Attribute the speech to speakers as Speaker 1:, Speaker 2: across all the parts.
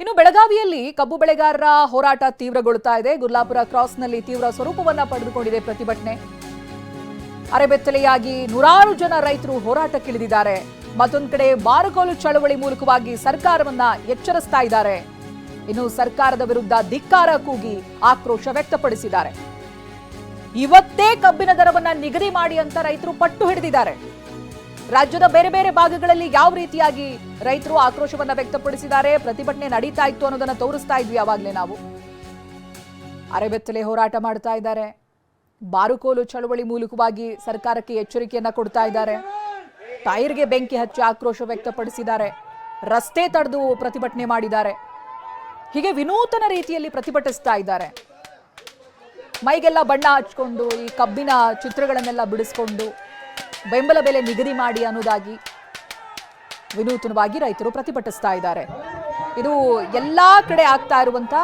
Speaker 1: ಇನ್ನು ಬೆಳಗಾವಿಯಲ್ಲಿ ಕಬ್ಬು ಬೆಳೆಗಾರರ ಹೋರಾಟ ತೀವ್ರಗೊಳ್ತಾ ಇದೆ. ಗುರ್ಲಾಪುರ ಕ್ರಾಸ್ನಲ್ಲಿ ತೀವ್ರ ಸ್ವರೂಪವನ್ನ ಪಡೆದುಕೊಂಡಿದೆ ಪ್ರತಿಭಟನೆ. ಅರೆಬೆತ್ತಲೆಯಾಗಿ ನೂರಾರು ಜನ ರೈತರು ಹೋರಾಟಕ್ಕಿಳಿದಿದ್ದಾರೆ. ಮತ್ತೊಂದು ಕಡೆ ಮಾರುಕೋಲು ಚಳವಳಿ ಮೂಲಕವಾಗಿ ಸರ್ಕಾರವನ್ನ ಎಚ್ಚರಿಸ್ತಾ ಇದ್ದಾರೆ. ಇನ್ನು ಸರ್ಕಾರದ ವಿರುದ್ಧ ಧಿಕ್ಕಾರ ಕೂಗಿ ಆಕ್ರೋಶ ವ್ಯಕ್ತಪಡಿಸಿದ್ದಾರೆ. ಇವತ್ತೇ ಕಬ್ಬಿನ ದರವನ್ನ ನಿಗದಿ ಮಾಡಿ ಅಂತ ರೈತರು ಪಟ್ಟು ಹಿಡಿದಿದ್ದಾರೆ. ರಾಜ್ಯದ ಬೇರೆ ಬೇರೆ ಭಾಗಗಳಲ್ಲಿ ಯಾವ ರೀತಿಯಾಗಿ ರೈತರು ಆಕ್ರೋಶವನ್ನ ವ್ಯಕ್ತಪಡಿಸಿದ್ದಾರೆ, ಪ್ರತಿಭಟನೆ ನಡೀತಾ ಇತ್ತು ಅನ್ನೋದನ್ನ ತೋರಿಸ್ತಾ ಇದ್ವಿ ಯಾವಾಗಲೇ ನಾವು. ಅರೆಬೆತ್ತಲೆ ಹೋರಾಟ ಮಾಡ್ತಾ ಇದ್ದಾರೆ. ಬಾರುಕೋಲು ಚಳವಳಿ ಮೂಲಕವಾಗಿ ಸರ್ಕಾರಕ್ಕೆ ಎಚ್ಚರಿಕೆಯನ್ನ ಕೊಡ್ತಾ ಇದ್ದಾರೆ. ಟೈರ್ಗೆ ಬೆಂಕಿ ಹಚ್ಚಿ ಆಕ್ರೋಶ ವ್ಯಕ್ತಪಡಿಸಿದ್ದಾರೆ. ರಸ್ತೆ ತಡೆದು ಪ್ರತಿಭಟನೆ ಮಾಡಿದ್ದಾರೆ. ಹೀಗೆ ವಿನೂತನ ರೀತಿಯಲ್ಲಿ ಪ್ರತಿಭಟಿಸ್ತಾ ಇದ್ದಾರೆ. ಮೈಗೆಲ್ಲ ಬಣ್ಣ ಹಚ್ಕೊಂಡು, ಈ ಕಬ್ಬಿನ ಚಿತ್ರಗಳನ್ನೆಲ್ಲ ಬಿಡಿಸ್ಕೊಂಡು ಬೆಂಬಲ ಬೆಲೆ ನಿಗದಿ ಮಾಡಿ ಅನ್ನೋದಾಗಿ ವಿನೂತನವಾಗಿ ರೈತರು ಪ್ರತಿಭಟಿಸ್ತಾ ಇದ್ದಾರೆ. ಇದು ಎಲ್ಲ ಕಡೆ ಆಗ್ತಾ ಇರುವಂತ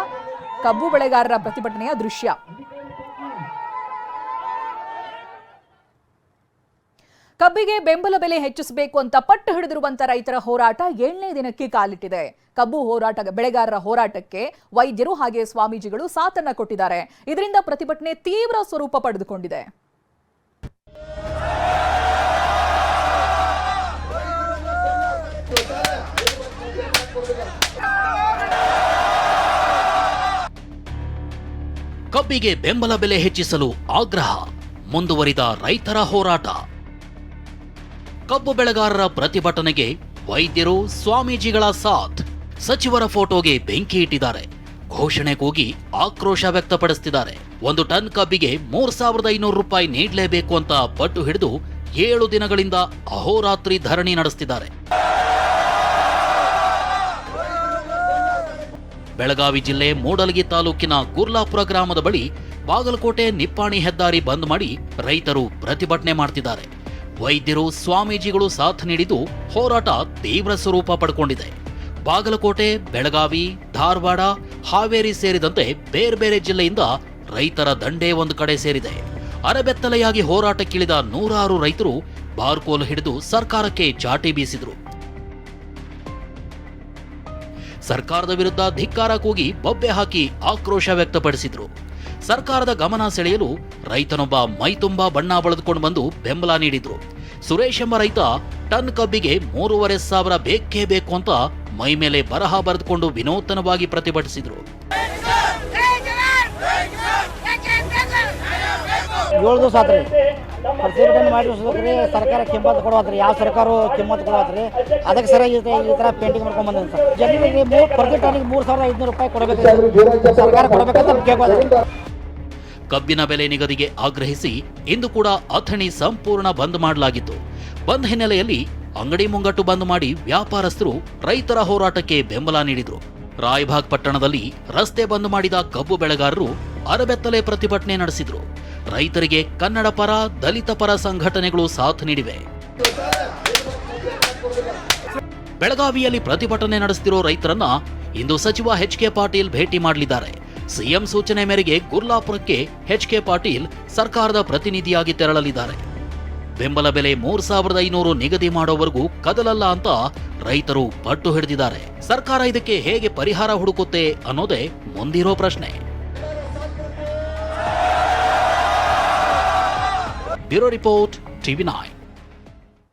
Speaker 1: ಕಬ್ಬು ಬೆಳೆಗಾರರ ಪ್ರತಿಭಟನೆಯ ದೃಶ್ಯ. ಕಬ್ಬಿಗೆ ಬೆಂಬಲ ಬೆಲೆ ಹೆಚ್ಚಿಸಬೇಕು ಅಂತ ಪಟ್ಟು ಹಿಡಿದಿರುವಂತ ರೈತರ ಹೋರಾಟ ಏಳನೇ ದಿನಕ್ಕೆ ಕಾಲಿಟ್ಟಿದೆ. ಕಬ್ಬು ಹೋರಾಟ, ಬೆಳೆಗಾರರ ಹೋರಾಟಕ್ಕೆ ವೈದ್ಯರು ಹಾಗೆ ಸ್ವಾಮೀಜಿಗಳು ಸಾಥನ್ನ ಕೊಟ್ಟಿದ್ದಾರೆ. ಇದರಿಂದ ಪ್ರತಿಭಟನೆ ತೀವ್ರ ಸ್ವರೂಪ ಪಡೆದುಕೊಂಡಿದೆ.
Speaker 2: ಕಬ್ಬಿಗೆ ಬೆಂಬಲ ಬೆಲೆ ಹೆಚ್ಚಿಸಲು ಆಗ್ರಹ, ಮುಂದುವರಿದ ರೈತರ ಹೋರಾಟ. ಕಬ್ಬು ಬೆಳೆಗಾರರ ಪ್ರತಿಭಟನೆಗೆ ವೈದ್ಯರು ಸ್ವಾಮೀಜಿಗಳ ಸಾಥ್, ಸಚಿವರ ಫೋಟೋಗೆ ಬೆಂಕಿ ಇಟ್ಟಿದ್ದಾರೆ. ಘೋಷಣೆ ಕೂಗಿ ಆಕ್ರೋಶ ವ್ಯಕ್ತಪಡಿಸುತ್ತಿದ್ದಾರೆ ಒಂದು ಟನ್ ಕಬ್ಬಿಗೆ ಮೂರ್ ಸಾವಿರದ ಐನೂರು ರೂಪಾಯಿ ನೀಡಲೇಬೇಕು ಅಂತ ಪಟ್ಟು ಹಿಡಿದು ಏಳು ದಿನಗಳಿಂದ ಅಹೋರಾತ್ರಿ ಧರಣಿ ನಡೆಸುತ್ತಿದ್ದಾರೆ ಬೆಳಗಾವಿ ಜಿಲ್ಲೆ ಮೂಡಲಗಿ ತಾಲೂಕಿನ ಗುರ್ಲಾಪುರ ಗ್ರಾಮದ ಬಳಿ ಬಾಗಲಕೋಟೆ ನಿಪ್ಪಾಣಿ ಹೆದ್ದಾರಿ ಬಂದ್ ಮಾಡಿ ರೈತರು ಪ್ರತಿಭಟನೆ ಮಾಡ್ತಿದ್ದಾರೆ. ವೈದ್ಯರು, ಸ್ವಾಮೀಜಿಗಳು ಸಾಥ್ ನೀಡಿದ್ದು ಹೋರಾಟ ತೀವ್ರ ಸ್ವರೂಪ ಪಡ್ಕೊಂಡಿದೆ. ಬಾಗಲಕೋಟೆ, ಬೆಳಗಾವಿ, ಧಾರವಾಡ, ಹಾವೇರಿ ಸೇರಿದಂತೆ ಬೇರೆ ಬೇರೆ ಜಿಲ್ಲೆಯಿಂದ ರೈತರ ದಂಡೆ ಒಂದು ಕಡೆ ಸೇರಿದೆ. ಅರೆಬೆತ್ತಲೆಯಾಗಿ ಹೋರಾಟಕ್ಕಿಳಿದ ನೂರಾರು ರೈತರು ಬಾರ್ಕೋಲು ಹಿಡಿದು ಸರ್ಕಾರಕ್ಕೆ ಚಾಟಿ ಬೀಸಿದ್ರು. ಸರ್ಕಾರದ ವಿರುದ್ಧ ಧಿಕ್ಕಾರ ಕೂಗಿ ಬೊಬ್ಬೆ ಹಾಕಿ ಆಕ್ರೋಶ ವ್ಯಕ್ತಪಡಿಸಿದ್ರು ಸರ್ಕಾರದ ಗಮನ ಸೆಳೆಯಲು ರೈತನೊಬ್ಬ ಮೈತುಂಬಾ ಬಣ್ಣ ಬಳಿದುಕೊಂಡು ಬಂದು ಬೆಂಬಲ ನೀಡಿದ್ರು ಸುರೇಶ್ ಎಂಬ ರೈತ ಟನ್ ಕಬ್ಬಿಗೆ ಮೂರುವರೆ ಸಾವಿರ ಬೇಕೇ ಬೇಕು ಅಂತ ಮೈ ಮೇಲೆ ಬರಹ ಬರೆದುಕೊಂಡು ವಿನೂತನವಾಗಿ ಪ್ರತಿಭಟಿಸಿದ್ರು
Speaker 3: ಏಳು ದಿವಸ ಆತ್ರಿ ಪ್ರತಿಭಟನೆ ಮಾಡಿ ಸರ್ಕಾರ ಕಿಮ್ಮತ್ ಕೊಡವತ್ರಿ, ಯಾವ ಸರ್ಕಾರ ಕಿಮ್ಮತ್ ಕೊಡವತ್ರಿ, ಅದಕ್ಕೆ ಸರಿಯಾಗಿ ಈ ತರ ಪೇಂಟಿಂಗ್ ಮಾಡ್ಕೊಂಡ್ ಬಂದ ಸರ್. ಜನರಿಗೆ ಪ್ರತಿ ಟನ್ನಿಗೆ ಮೂರು ಸಾವಿರದ ಐದುನೂರು ರೂಪಾಯಿ ಕೊಡಬೇಕು ಸರ್ಕಾರ ಕೊಡಬೇಕಂತ ಕೇಳ್ಬೋದು
Speaker 2: ಕಬ್ಬಿನ ಬೆಲೆ ನಿಗದಿಗೆ ಆಗ್ರಹಿಸಿ ಇಂದು ಕೂಡ ಅಥಣಿ ಸಂಪೂರ್ಣ ಬಂದ್ ಮಾಡಲಾಗಿತ್ತು. ಬಂದ್ ಹಿನ್ನೆಲೆಯಲ್ಲಿ ಅಂಗಡಿ ಮುಂಗಟ್ಟು ಬಂದ್ ಮಾಡಿ ವ್ಯಾಪಾರಸ್ಥರು ರೈತರ ಹೋರಾಟಕ್ಕೆ ಬೆಂಬಲ ನೀಡಿದ್ರು. ರಾಯಭಾಗ್ ಪಟ್ಟಣದಲ್ಲಿ ರಸ್ತೆ ಬಂದ್ ಮಾಡಿದ ಕಬ್ಬು ಬೆಳೆಗಾರರು ಅರಬೆತ್ತಲೆ ಪ್ರತಿಭಟನೆ ನಡೆಸಿದ್ರು. ರೈತರಿಗೆ ಕನ್ನಡ ಪರ, ದಲಿತ ಪರ ಸಂಘಟನೆಗಳು ಸಾಥ್ ನೀಡಿವೆ. ಬೆಳಗಾವಿಯಲ್ಲಿ ಪ್ರತಿಭಟನೆ ನಡೆಸುತ್ತಿರೋ ರೈತರನ್ನ ಇಂದು ಸಚಿವ ಎಚ್ ಕೆ ಪಾಟೀಲ್ ಭೇಟಿ ಮಾಡಲಿದ್ದಾರೆ. ಸಿಎಂ ಸೂಚನೆ ಮೇರೆಗೆ ಗುರ್ಲಾಪುರಕ್ಕೆ ಎಚ್ ಕೆ ಪಾಟೀಲ್ ಸರ್ಕಾರದ ಪ್ರತಿನಿಧಿಯಾಗಿ ತೆರಳಲಿದ್ದಾರೆ. ಬೆಂಬಲ ಬೆಲೆ ಮೂರ್ ಸಾವಿರದ ಐನೂರು ನಿಗದಿ ಮಾಡೋವರೆಗೂ ಕದಲಲ್ಲ ಅಂತ ರೈತರು ಪಟ್ಟು ಹಿಡಿದಿದ್ದಾರೆ. ಸರ್ಕಾರ ಇದಕ್ಕೆ ಹೇಗೆ ಪರಿಹಾರ ಹುಡುಕುತ್ತೆ ಅನ್ನೋದೇ ಮುಂದಿರೋ ಪ್ರಶ್ನೆ. Bureau Report, TV9.